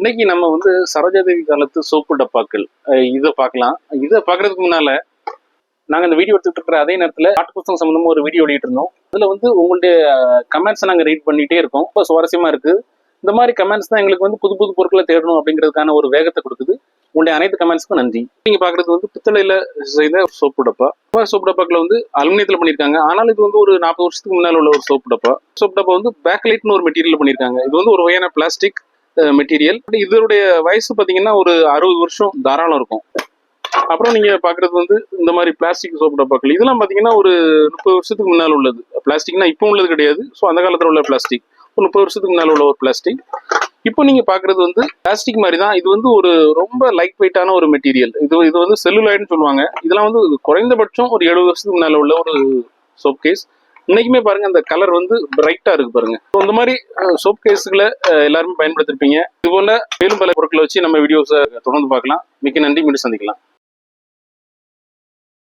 இன்னைக்கு நம்ம வந்து சரோஜாதேவி காலத்து சோப்பு டப்பாக்கள். இதை பார்க்கலாம். இதை பார்க்கறதுக்கு முன்னால நாங்க இந்த வீடியோ எடுத்துட்டு இருக்கிற அதே நேரத்துல பாட்டு புத்தகம் சம்மந்தமாக ஒரு வீடியோ வெளியிட்டு இருந்தோம். அதில் வந்து உங்களுடைய கமெண்ட்ஸ் நாங்க ரீட் பண்ணிட்டே இருக்கோம். ரொம்ப சுவாரஸ்யமா இருக்கு. இந்த மாதிரி கமெண்ட்ஸ் தான் எங்களுக்கு வந்து புது புது பொருட்களை தேடணும் அப்படிங்கிறதுக்கான ஒரு வேகத்தை கொடுக்குது. உங்களுடைய அனைத்து கமெண்ட்ஸ்க்கும் நன்றி. நீங்க பார்க்குறது வந்து புத்தளையில் செய்த சோப்பு டப்பா. மாதிரி சோப்பு டப்பாக்கில் வந்து அலுமினியத்தில் பண்ணியிருக்காங்க. ஆனால் இது வந்து ஒரு நாற்பது வருஷத்துக்கு முன்னால் உள்ள ஒரு சோப்பு டப்பா. சோப்பு டப்பா வந்து பேக்லைட்னு ஒரு மெட்டீரியல் பண்ணியிருக்காங்க. இது வந்து ஒரு வகையான பிளாஸ்டிக் மெட்டீரியல் இதனுடைய வயசு பாத்தீங்கன்னா ஒரு அறுபது வருஷம் தாராளம் இருக்கும். அப்புறம் நீங்க பாக்குறது வந்து இந்த மாதிரி பிளாஸ்டிக் சோப்பு டப்பாக்கள் இதெல்லாம் பாத்தீங்கன்னா ஒரு முப்பது வருஷத்துக்கு முன்னால் உள்ளது. பிளாஸ்டிக்னா இப்போ உள்ளது கிடையாது. ஸோ அந்த காலத்துல உள்ள பிளாஸ்டிக் ஒரு முப்பது வருஷத்துக்கு முன்னால் உள்ள ஒரு பிளாஸ்டிக் இப்போ நீங்க பாக்குறது வந்து பிளாஸ்டிக் மாதிரி தான். இது வந்து ஒரு ரொம்ப லைட் வெயிட்டான ஒரு மெட்டீரியல் இது இது வந்து செல்லுலாய்டுன்னு சொல்லுவாங்க. இதெல்லாம் வந்து குறைந்தபட்சம் ஒரு எழுபது வருஷத்துக்கு முன்னால உள்ள ஒரு சோப் கேஸ் இன்னைக்குமே பாருங்க அந்த கலர் வந்து பிரைட்டா இருக்கு பாருங்க. So, இந்த மாதிரி சோப் கேஸ்களை எல்லாருமே பயன்படுத்திருப்பீங்க. இது போல மேலும் பல பொருட்களை வச்சு நம்ம வீடியோஸை தொடர்ந்து பார்க்கலாம். மிக்க நன்றி மீண்டும் சந்திக்கலாம்.